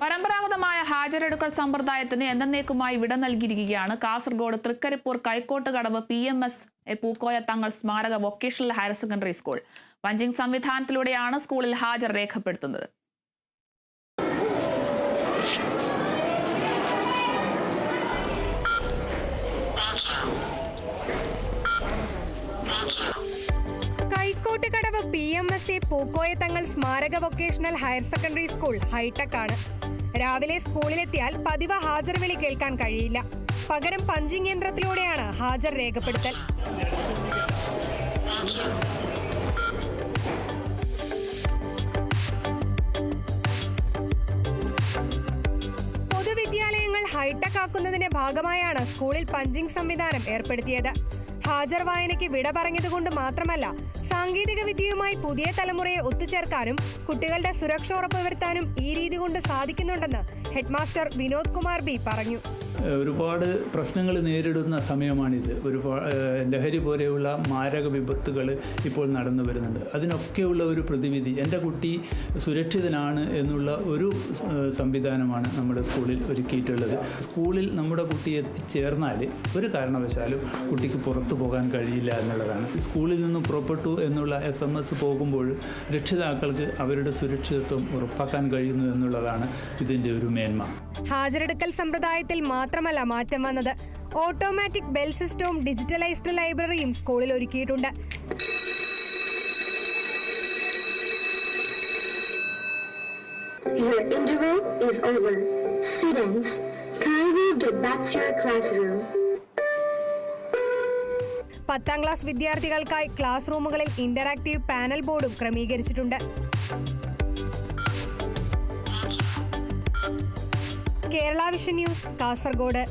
പരമ്പരാഗതമായ ഹാജരെടുക്കൽ സമ്പ്രദായത്തിന് എന്നേക്കുമായി വിട നൽകിയിരിക്കുകയാണ്. Kasaragod Trikaripur Kaikottu Kadavu P M S Pookoya Thangal സ്മാരക vocational higher secondary school. Punching സംവിധാനത്തിലൂടെയാണ് സ്കൂളിൽ ഹാജർ രേഖപ്പെടുത്തുന്നത്. കൈക്കോട്ട് എ പൂക്കോയത്തങ്ങൾ സ്മാരക vocational higher secondary school hi tech ആണ്. രാവിലെ സ്കൂളിലെത്തിയാൽ പതിവ് ഹാജർ വിളി കേൾക്കാൻ കഴിയില്ല. പകരം പഞ്ചിങ് യന്ത്രത്തിലൂടെയാണ് ഹാജർ രേഖപ്പെടുത്തൽ. പൊതുവിദ്യാലയങ്ങൾ ഹൈടെക് ആക്കുന്നതിന്റെ ഭാഗമായാണ് സ്കൂളിൽ പഞ്ചിങ് സംവിധാനം ഏർപ്പെടുത്തിയത്. ഹാജർ വായനയ്ക്ക് വിട പറഞ്ഞതുകൊണ്ട് മാത്രമല്ല സാങ്കേതിക വിദ്യയുമായി പുതിയ തലമുറയെ ഒത്തുചേർക്കാനും കുട്ടികളുടെ സുരക്ഷ ഉറപ്പുവരുത്താനും ഈ രീതി കൊണ്ട് സാധിക്കുന്നുണ്ടെന്ന് ഹെഡ്മാസ്റ്റർ വിനോദ് കുമാർ ബി പറഞ്ഞു. ഒരുപാട് പ്രശ്നങ്ങൾ നേരിടുന്ന സമയമാണിത്. ഒരുപാട് ലഹരി പോലെയുള്ള മാരക വിപത്തുകൾ ഇപ്പോൾ നടന്നു വരുന്നുണ്ട്. അതിനൊക്കെയുള്ള ഒരു പ്രതിവിധി എന്റെ കുട്ടി സുരക്ഷിതനാണ് എന്നുള്ള ഒരു സംവിധാനമാണ് നമ്മുടെ സ്കൂളിൽ ഒരുക്കിയിട്ടുള്ളത്. സ്കൂളിൽ നമ്മുടെ കുട്ടി എത്തിച്ചേർന്നാൽ ഒരു കാരണവശാലും കുട്ടിക്ക് പുറത്തു പോകാൻ കഴിയില്ല എന്നുള്ളതാണ്. സ്കൂളിൽ നിന്നും പുറപ്പെട്ടു എന്നുള്ള എസ് എം എസ് പോകുമ്പോൾ രക്ഷിതാക്കൾക്ക് അവരുടെ സുരക്ഷിതത്വം ഉറപ്പാക്കാൻ കഴിയുന്നു എന്നുള്ളതാണ് ഇതിന്റെ ഒരു മേന്മ ഹാജരെടുക്കൽ സമ്പ്രദായത്തിൽ മാത്രമല്ല മാറ്റം വന്നത് ഓട്ടോമാറ്റിക് ബെൽ സിസ്റ്റവും ഡിജിറ്റലൈസ്ഡ് ലൈബ്രറിയും സ്കൂളിൽ ഒരുക്കിയിട്ടുണ്ട് Your interview is over. Students, kindly get back to your classroom. പത്താം ക്ലാസ് വിദ്യാർത്ഥികൾക്കായി ക്ലാസ് റൂമുകളിൽ ഇന്ററാക്റ്റീവ് പാനൽ ബോർഡും ക്രമീകരിച്ചിട്ടുണ്ട്. Kerala vision news Kasaragod.